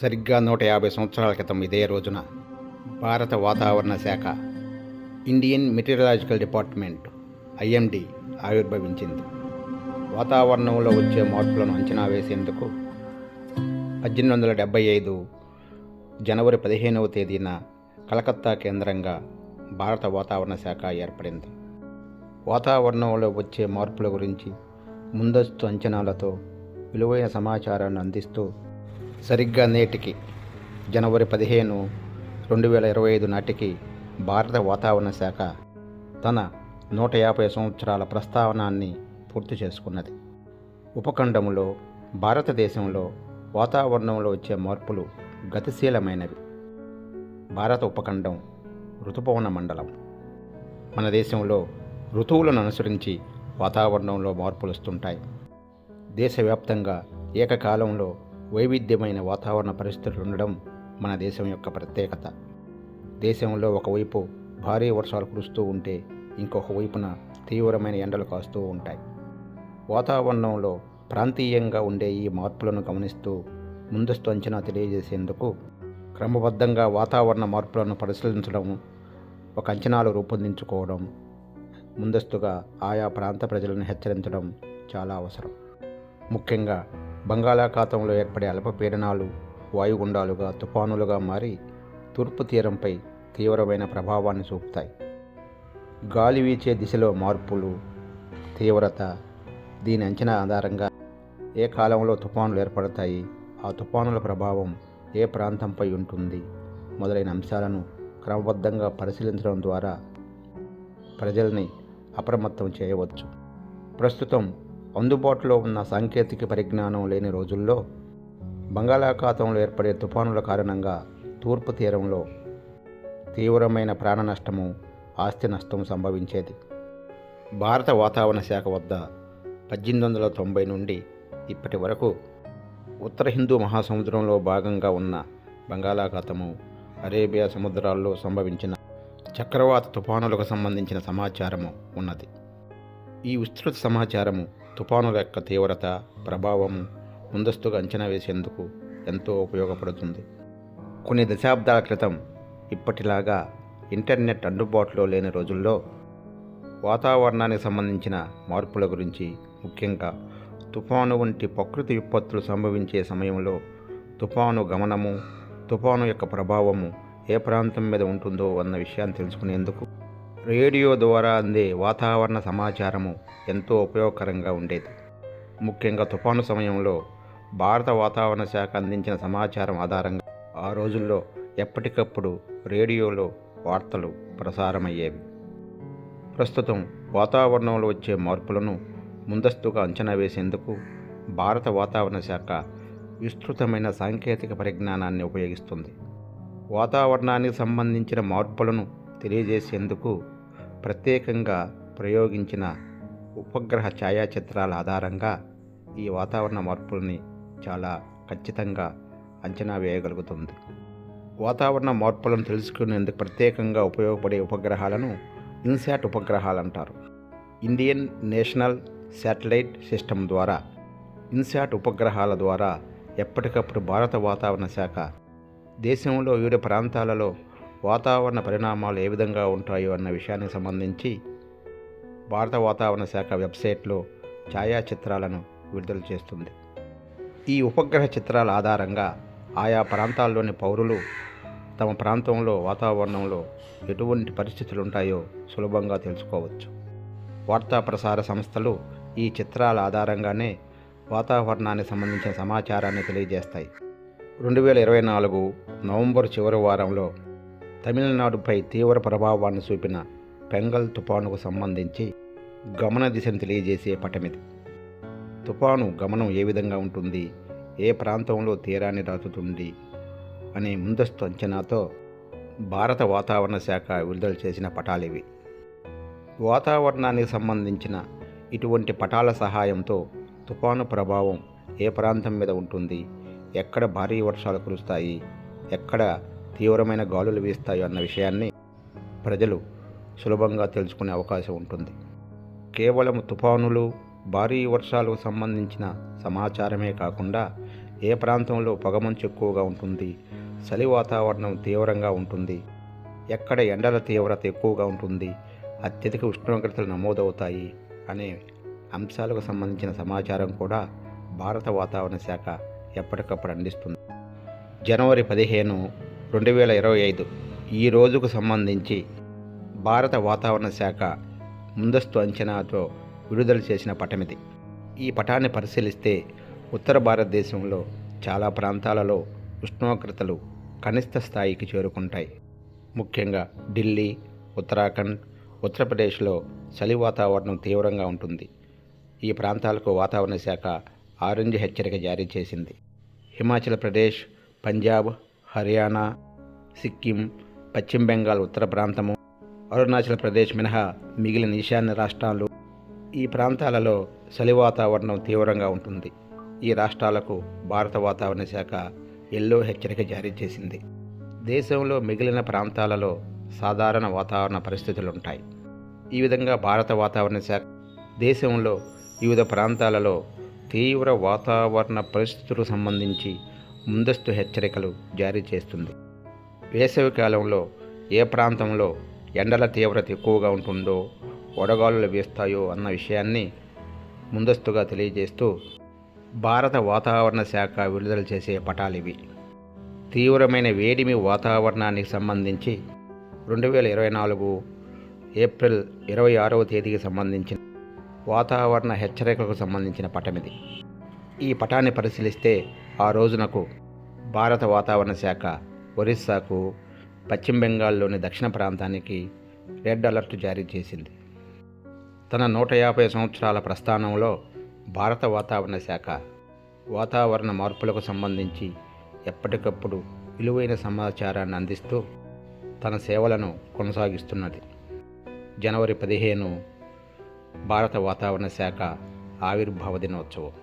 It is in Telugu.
సరిగ్గా నూట యాభై సంవత్సరాల క్రితం ఇదే రోజున భారత వాతావరణ శాఖ ఇండియన్ మెటీరియలాజికల్ డిపార్ట్మెంట్ ఐఎండి ఆవిర్భవించింది. వాతావరణంలో వచ్చే మార్పులను అంచనా వేసేందుకు పద్దెనిమిది వందల డెబ్బై ఐదు జనవరి పదిహేనవ తేదీన కలకత్తా కేంద్రంగా భారత వాతావరణ శాఖ ఏర్పడింది. వాతావరణంలో వచ్చే మార్పుల గురించి ముందస్తు అంచనాలతో విలువైన సమాచారాన్ని అందిస్తూ సరిగ్గా నేటికి జనవరి పదిహేను రెండు వేల ఇరవై ఐదు నాటికి భారత వాతావరణ శాఖ తన నూట యాభై సంవత్సరాల ప్రస్తావనాన్ని పూర్తి చేసుకున్నది. ఉపఖండంలో భారతదేశంలో వాతావరణంలో వచ్చే మార్పులు గతిశీలమైనవి. భారత ఉపఖండం ఋతుపవన మండలం. మన దేశంలో ఋతువులను అనుసరించి వాతావరణంలో మార్పులు వస్తుంటాయి దేశవ్యాప్తంగా ఏకకాలంలో వైవిధ్యమైన వాతావరణ పరిస్థితులు ఉండడం మన దేశం యొక్క ప్రత్యేకత. దేశంలో ఒకవైపు భారీ వర్షాలు కురుస్తూ ఉంటే ఇంకొక వైపున తీవ్రమైన ఎండలు కాస్తూ ఉంటాయి. వాతావరణంలో ప్రాంతీయంగా ఉండే ఈ మార్పులను గమనిస్తూ ముందస్తు అంచనా తెలియజేసేందుకు క్రమబద్ధంగా వాతావరణ మార్పులను పరిశీలించడం ఒక అంచనాలు రూపొందించుకోవడం ముందస్తుగా ఆయా ప్రాంత ప్రజలను హెచ్చరించడం చాలా అవసరం. ముఖ్యంగా బంగాళాఖాతంలో ఏర్పడే అల్పపీడనాలు వాయుగుండాలుగా తుఫానులుగా మారి తూర్పు తీరంపై తీవ్రమైన ప్రభావాన్ని చూపుతాయి. గాలి వీచే దిశలో మార్పులు తీవ్రత దీని అంచనా ఆధారంగా ఏ కాలంలో తుఫానులు ఏర్పడతాయి ఆ తుఫానుల ప్రభావం ఏ ప్రాంతంపై ఉంటుంది మొదలైన అంశాలను క్రమబద్ధంగా పరిశీలించడం ద్వారా ప్రజల్ని అప్రమత్తం చేయవచ్చు. ప్రస్తుతం అందుబాటులో ఉన్న సాంకేతిక పరిజ్ఞానం లేని రోజుల్లో బంగాళాఖాతంలో ఏర్పడే తుఫానుల కారణంగా తూర్పు తీరంలో తీవ్రమైన ప్రాణ నష్టము ఆస్తి నష్టం సంభవించేది. భారత వాతావరణ శాఖ వద్ద పద్దెనిమిది వందల తొంభై నుండి ఇప్పటి వరకు ఉత్తర హిందూ మహాసముద్రంలో భాగంగా ఉన్న బంగాళాఖాతము అరేబియా సముద్రాల్లో సంభవించిన చక్రవాత తుఫానులకు సంబంధించిన సమాచారము ఉన్నది. ఈ విస్తృత సమాచారము తుఫానుల యొక్క తీవ్రత ప్రభావం ముందస్తుగా అంచనా వేసేందుకు ఎంతో ఉపయోగపడుతుంది. కొన్ని దశాబ్దాల క్రితం ఇప్పటిలాగా ఇంటర్నెట్ అందుబాటులో లేని రోజుల్లో వాతావరణానికి సంబంధించిన మార్పుల గురించి ముఖ్యంగా తుఫాను వంటి ప్రకృతి విపత్తులు సంభవించే సమయంలో తుఫాను గమనము తుఫాను యొక్క ప్రభావము ఏ ప్రాంతం మీద ఉంటుందో అన్న విషయాన్ని తెలుసుకునేందుకు రేడియో ద్వారా అందే వాతావరణ సమాచారము ఎంతో ఉపయోగకరంగా ఉండేది. ముఖ్యంగా తుఫాను సమయంలో భారత వాతావరణ శాఖ అందించిన సమాచారం ఆధారంగా ఆ రోజుల్లో ఎప్పటికప్పుడు రేడియోలో వార్తలు ప్రసారమయ్యేవి. ప్రస్తుతం వాతావరణంలో వచ్చే మార్పులను ముందస్తుగా అంచనా వేసేందుకు భారత వాతావరణ శాఖ విస్తృతమైన సాంకేతిక పరిజ్ఞానాన్ని ఉపయోగిస్తుంది. వాతావరణానికి సంబంధించిన మార్పులను తెలియజేసేందుకు ప్రత్యేకంగా ప్రయోగించిన ఉపగ్రహ ఛాయాచిత్రాల ఆధారంగా ఈ వాతావరణ మార్పుల్ని చాలా ఖచ్చితంగా అంచనా వేయగలుగుతుంది. వాతావరణ మార్పులను తెలుసుకునేందుకు ప్రత్యేకంగా ఉపయోగపడే ఉపగ్రహాలను ఇన్శాట్ ఉపగ్రహాలు అంటారు. ఇండియన్ నేషనల్ శాటిలైట్ సిస్టమ్ ద్వారా ఇన్శాట్ ఉపగ్రహాల ద్వారా ఎప్పటికప్పుడు భారత వాతావరణ శాఖ దేశంలో వివిధ ప్రాంతాలలో వాతావరణ పరిణామాలు ఏ విధంగా ఉంటాయో అన్న విషయానికి సంబంధించి భారత వాతావరణ శాఖ వెబ్సైట్లో ఛాయాచిత్రాలను విడుదల చేస్తుంది. ఈ ఉపగ్రహ చిత్రాల ఆధారంగా ఆయా ప్రాంతాల్లోని పౌరులు తమ ప్రాంతంలో వాతావరణంలో ఎటువంటి పరిస్థితులు ఉంటాయో సులభంగా తెలుసుకోవచ్చు. వార్తా ప్రసార సంస్థలు ఈ చిత్రాల ఆధారంగానే వాతావరణానికి సంబంధించిన సమాచారాన్ని తెలియజేస్తాయి. రెండు వేల ఇరవై నాలుగు నవంబర్ చివరి వారంలో తమిళనాడుపై తీవ్ర ప్రభావాన్ని చూపిన పెంగల్ తుపానుకు సంబంధించి గమన దిశను తెలియజేసే పటమిది. తుపాను గమనం ఏ విధంగా ఉంటుంది? ఏ ప్రాంతంలో తీరాన్ని దాటుతుంది? అనే ముందస్తు అంచనాతో భారత వాతావరణ శాఖ విడుదల చేసిన పటాలివి. వాతావరణానికి సంబంధించిన ఇటువంటి పటాల సహాయంతో తుఫాను ప్రభావం ఏ ప్రాంతం మీద ఉంటుంది? ఎక్కడ భారీ వర్షాలు కురుస్తాయి? ఎక్కడ తీవ్రమైన గాలులు వీస్తాయి అన్న విషయాన్ని ప్రజలు సులభంగా తెలుసుకునే అవకాశం ఉంటుంది. కేవలం తుఫానులు భారీ వర్షాలకు సంబంధించిన సమాచారమే కాకుండా ఏ ప్రాంతంలో పొగమంచు ఎక్కువగా ఉంటుంది చలి వాతావరణం తీవ్రంగా ఉంటుంది ఎక్కడ ఎండల తీవ్రత ఎక్కువగా ఉంటుంది అత్యధిక ఉష్ణోగ్రతలు నమోదవుతాయి అనే అంశాలకు సంబంధించిన సమాచారం కూడా భారత వాతావరణ శాఖ ఎప్పటికప్పుడు అందిస్తుంది. జనవరి పదిహేను రెండు వేల ఇరవై ఐదు ఈ రోజుకు సంబంధించి భారత వాతావరణ శాఖ ముందస్తు అంచనాతో విడుదల చేసిన పటమిది. ఈ పటాన్ని పరిశీలిస్తే ఉత్తర భారతదేశంలో చాలా ప్రాంతాలలో ఉష్ణోగ్రతలు కనిష్ట స్థాయికి చేరుకుంటాయి. ముఖ్యంగా ఢిల్లీ ఉత్తరాఖండ్ ఉత్తరప్రదేశ్లో చలి వాతావరణం తీవ్రంగా ఉంటుంది. ఈ ప్రాంతాలకు వాతావరణ శాఖ ఆరెంజ్ హెచ్చరిక జారీ చేసింది. హిమాచల్ ప్రదేశ్ పంజాబ్ హర్యానా సిక్కిం పశ్చిమ బెంగాల్ ఉత్తర ప్రాంతము అరుణాచల్ ప్రదేశ్ మినహా మిగిలిన ఈశాన్య రాష్ట్రాలు. ఈ ప్రాంతాలలో చలి వాతావరణం తీవ్రంగా ఉంటుంది. ఈ రాష్ట్రాలకు భారత వాతావరణ శాఖ ఎల్లో హెచ్చరిక జారీ చేసింది. దేశంలో మిగిలిన ప్రాంతాలలో సాధారణ వాతావరణ పరిస్థితులు ఉంటాయి ఈ విధంగా భారత వాతావరణ శాఖ దేశంలో వివిధ ప్రాంతాలలో తీవ్ర వాతావరణ పరిస్థితులకు సంబంధించి ముందస్తు హెచ్చరికలు జారీ చేస్తుంది. వేసవికాలంలో ఏ ప్రాంతంలో ఎండల తీవ్రత ఎక్కువగా ఉంటుందో వడగాలులు వీస్తాయో అన్న విషయాన్ని ముందస్తుగా తెలియజేస్తూ భారత వాతావరణ శాఖ విడుదల చేసే పటాలివి తీవ్రమైన వేడిమి వాతావరణానికి సంబంధించి రెండు వేల ఇరవై నాలుగు ఏప్రిల్ ఇరవై ఆరవ తేదీకి సంబంధించిన వాతావరణ హెచ్చరికలకు సంబంధించిన పటమిది ఈ పటాన్ని పరిశీలిస్తే ఆ రోజునకు భారత వాతావరణ శాఖ ఒరిస్సాకు పశ్చిమ బెంగాల్లోని దక్షిణ ప్రాంతానికి రెడ్ అలర్ట్ జారీ చేసింది. తన నూట యాభై సంవత్సరాల ప్రస్థానంలో భారత వాతావరణ శాఖ వాతావరణ మార్పులకు సంబంధించి ఎప్పటికప్పుడు విలువైన సమాచారాన్ని అందిస్తూ తన సేవలను కొనసాగిస్తున్నది. జనవరి పదిహేను భారత వాతావరణ శాఖ ఆవిర్భావ దినోత్సవం.